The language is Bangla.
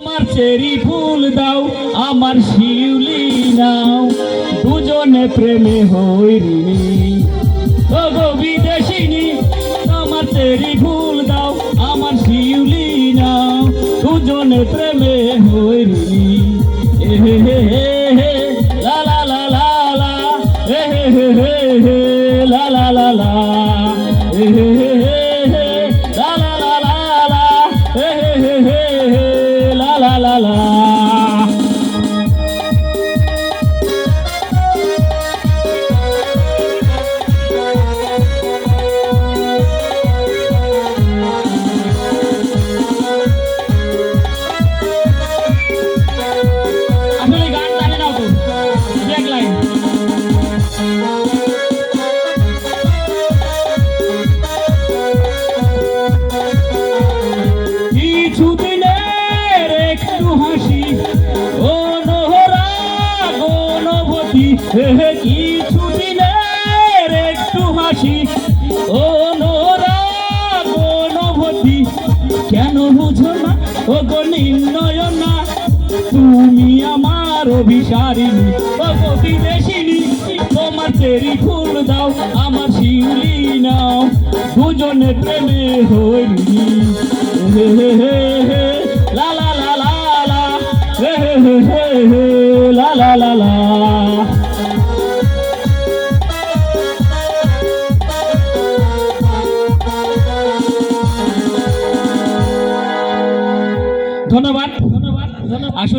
আমার চেরি ফুল দাও, আমার শিউলি নাও। দুজনে প্রেমে হইরিনি ও গো বিদেশিনী, আমার চেরি ফুল দাও, আমার শিউলি নাও। দুজনে প্রেমে হইরিনি এ হে হে হে লা লা লা লা লা হে হে হে, লা লা লা লা। ও নোহরা গণপতি কিছুদিনের একটু হাসি? ও কেন বুঝো না? ও গো নির্ণয় না তুমি আমার অভিসারিণী ও গো তোমার চেরি ফুল দাও, আমার শিউলি নাও দুজনে প্রেমে হইনি। হে হে লা লা লা লা ধন্যবাদ ধন্যবাদ। আসলে